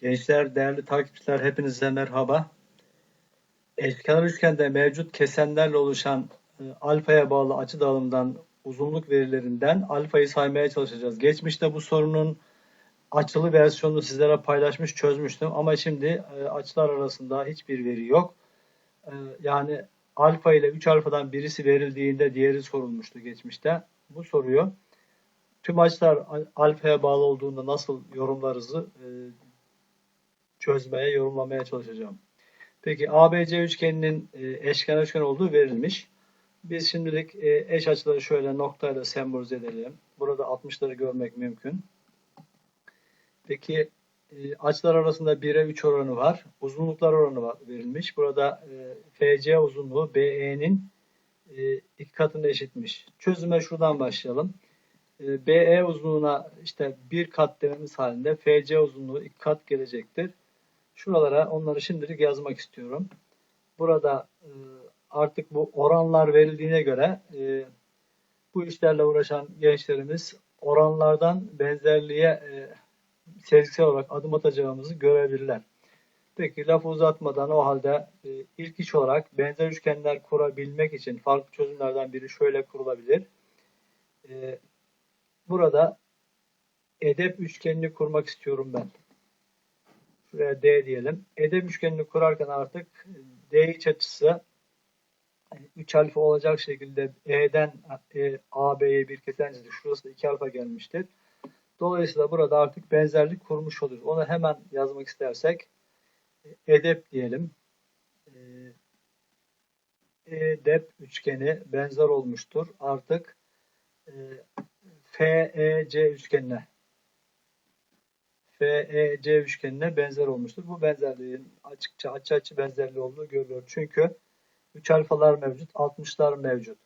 Gençler, değerli takipçiler hepinize merhaba. Eşkenar üçgende mevcut kesenlerle oluşan e, alfaya bağlı açı dağılımından uzunluk verilerinden alfayı saymaya çalışacağız. Geçmişte bu sorunun açılı versiyonunu sizlere paylaşmış, çözmüştüm ama şimdi e, açılar arasında hiçbir veri yok. E, yani alfa ile 3 alfadan birisi verildiğinde diğeri sorulmuştu geçmişte. Bu soruyu tüm açılar alfaya bağlı olduğunda nasıl yorumlarızı çözmeye, yorumlamaya çalışacağım. Peki ABC üçgeninin e, eşkenar üçgen olduğu verilmiş. Biz şimdilik e, eş açıları şöyle noktayla sembolize edelim. Burada 60'ları görmek mümkün. Peki e, açılar arasında 1'e 3 oranı var. Uzunluklar oranı var, verilmiş. Burada FC uzunluğu BE'nin iki katına eşitmiş. Çözüme şuradan başlayalım. BE uzunluğuna işte bir kat dememiz halinde FC uzunluğu iki kat gelecektir. Şuralara onları şimdilik yazmak istiyorum. Burada e, artık bu oranlar verildiğine göre e, bu işlerle uğraşan gençlerimiz oranlardan benzerliğe e, sezgisel olarak adım atacağımızı görebilirler. Peki lafı uzatmadan o halde ilk iş olarak benzer üçgenler kurabilmek için farklı çözümlerden biri şöyle kurulabilir. burada edep üçgenini kurmak istiyorum ben şuraya D diyelim. Edep üçgenini kurarken artık D iç açısı 3 alfa olacak şekilde E'den e, AB'ye bir kesencidir. Şurası da 2 alfa gelmiştir. Dolayısıyla burada artık benzerlik kurmuş oluruz. Onu hemen yazmak istersek edep diyelim. Edep üçgeni benzer olmuştur. Artık FEC üçgenine FEC üçgenine benzer olmuştur. Bu benzerliğin açıkça açı açı benzerliği olduğu görülüyor. Çünkü 3 alfalar mevcut, 60'lar mevcut.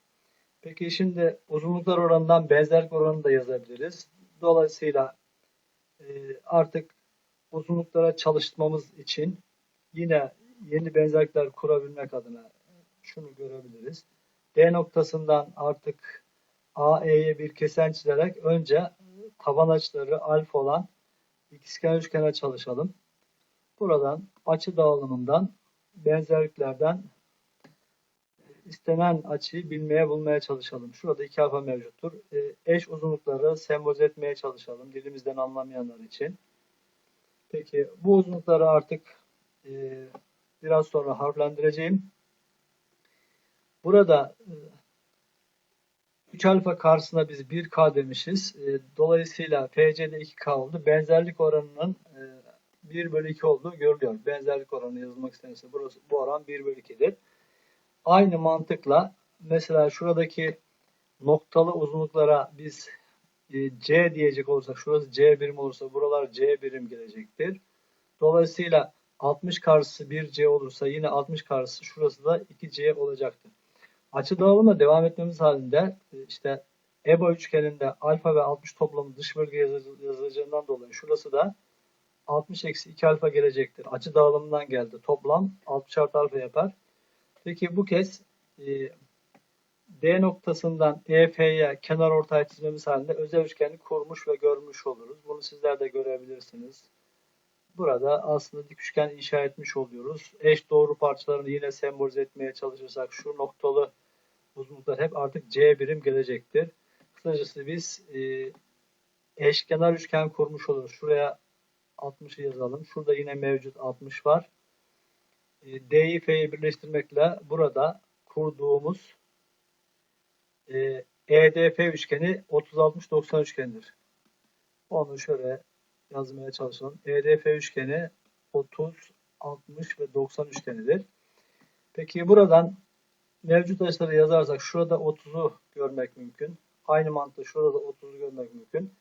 Peki şimdi uzunluklar oranından benzerlik oranını da yazabiliriz. Dolayısıyla e, artık uzunluklara çalışmamız için yine yeni benzerlikler kurabilmek adına şunu görebiliriz. D noktasından artık AE'ye bir kesen çizerek önce taban açıları alfa olan ikizkenar üçgene çalışalım. Buradan açı dağılımından benzerliklerden istenen açıyı bilmeye bulmaya çalışalım. Şurada iki alfa mevcuttur. E, eş uzunlukları sembolize etmeye çalışalım. Dilimizden anlamayanlar için. Peki bu uzunlukları artık e, biraz sonra harflendireceğim. Burada e, 3 alfa karşısına biz 1K demişiz. E, dolayısıyla FC'de 2K oldu. Benzerlik oranının e, 1 bölü 2 olduğu görülüyor. Benzerlik oranı yazılmak istenirse burası, bu oran 1 bölü 2'dir. Aynı mantıkla mesela şuradaki noktalı uzunluklara biz e, C diyecek olursak şurası C birim olursa buralar C birim gelecektir. Dolayısıyla 60 karşısı 1C olursa yine 60 karşısı şurası da 2C olacaktır. Açı dağılımla devam etmemiz halinde e, işte EBA üçgeninde alfa ve 60 toplamı dış bölge yazılacağından dolayı şurası da 60 eksi 2 alfa gelecektir. Açı dağılımından geldi. Toplam 60 artı alfa yapar. Peki bu kez e, D noktasından EF'ye kenar ortay çizmemiz halinde özel üçgeni kurmuş ve görmüş oluruz. Bunu sizler de görebilirsiniz. Burada aslında dik üçgen inşa etmiş oluyoruz. Eş doğru parçalarını yine sembolize etmeye çalışırsak şu noktalı uzunluklar hep artık C birim gelecektir. Kısacası biz e, eşkenar üçgen kurmuş oluruz. Şuraya 60'ı yazalım. Şurada yine mevcut 60 var. E, D'yi F'yi birleştirmekle burada kurduğumuz e, EDF üçgeni 30-60-90 üçgenidir. Onu şöyle yazmaya çalışalım. EDF üçgeni 30, 60 ve 90 üçgenidir. Peki buradan mevcut açıları yazarsak şurada 30'u görmek mümkün. Aynı mantıkla şurada 30'u görmek mümkün.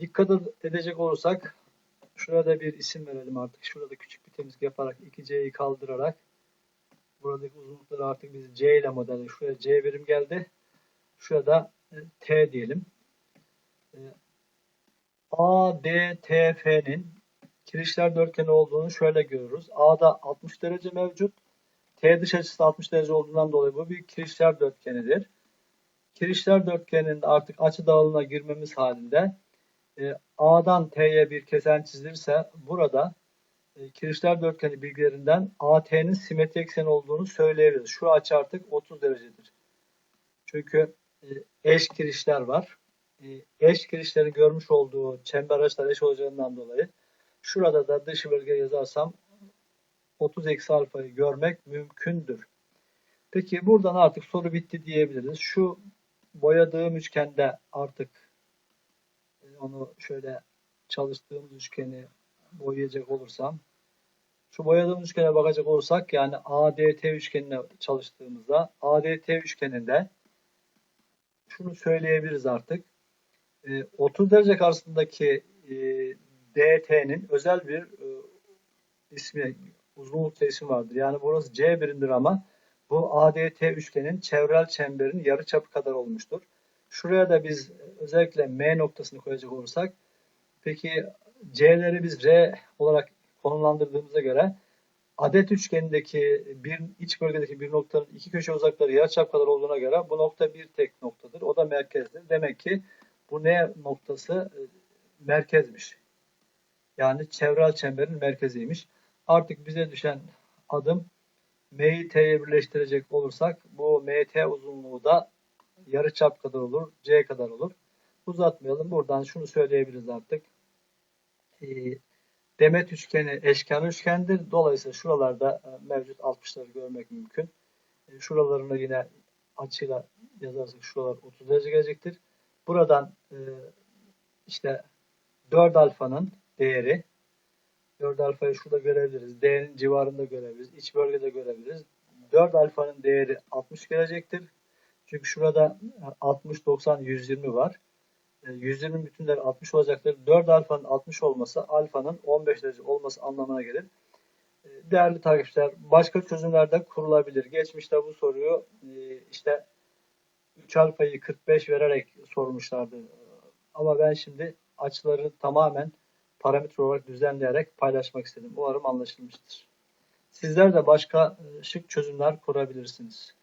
Dikkat edecek olursak şurada bir isim verelim artık. Şurada küçük bir temizlik yaparak 2C'yi kaldırarak buradaki uzunlukları artık biz C ile modelle. Şuraya C birim geldi. Şurada e, T diyelim. E, ADTF'nin kirişler dörtgeni olduğunu şöyle görürüz. A'da 60 derece mevcut. T dış açısı 60 derece olduğundan dolayı bu bir kirişler dörtgenidir. Kirişler dörtgeninde artık açı dağılımına girmemiz halinde e, A'dan T'ye bir kesen çizilirse burada e, kirişler dörtgeni bilgilerinden AT'nin simetri ekseni olduğunu söyleyebiliriz. Şu açı artık 30 derecedir. Çünkü e, eş kirişler var. E, eş kirişleri görmüş olduğu çember açılar eş olacağından dolayı şurada da dış bölge yazarsam 30 eksi alfayı görmek mümkündür. Peki buradan artık soru bitti diyebiliriz. Şu boyadığım üçgende artık e, onu şöyle çalıştığımız üçgeni boyayacak olursam şu boyadığımız üçgene bakacak olursak yani ADT üçgenine çalıştığımızda ADT üçgeninde şunu söyleyebiliriz artık. E, 30 derece karşısındaki e, DT'nin özel bir e, ismi, uzunlukta isim vardır. Yani burası C birimdir ama bu ADT üçgenin çevrel çemberin yarıçapı kadar olmuştur. Şuraya da biz özellikle M noktasını koyacak olursak peki C'leri biz R olarak konumlandırdığımıza göre adet üçgenindeki bir iç bölgedeki bir noktanın iki köşe uzakları yarıçap kadar olduğuna göre bu nokta bir tek noktadır. O da merkezdir. Demek ki bu ne noktası e, merkezmiş. Yani çevrel çemberin merkeziymiş. Artık bize düşen adım M'yi birleştirecek olursak bu MT uzunluğu da yarıçap kadar olur, C kadar olur. Uzatmayalım. Buradan şunu söyleyebiliriz artık. Ee, Demet üçgeni eşkenar üçgendir. Dolayısıyla şuralarda e, mevcut 60'ları görmek mümkün. E, Şuralarını yine açıyla yazarsak şuralar 30 derece gelecektir. Buradan e, işte 4 alfanın değeri 4 alfayı şurada görebiliriz. D'nin civarında görebiliriz. İç bölgede görebiliriz. 4 alfanın değeri 60 gelecektir. Çünkü şurada 60, 90, 120 var. 120 bütünleri 60 olacaktır. 4 alfanın 60 olması alfanın 15 derece olması anlamına gelir. E, Değerli takipçiler başka çözümler de kurulabilir. Geçmişte bu soruyu e, işte 3 alfayı 45 vererek sormuşlardı. Ama ben şimdi açıları tamamen parametre olarak düzenleyerek paylaşmak istedim. Umarım anlaşılmıştır. Sizler de başka e, şık çözümler kurabilirsiniz.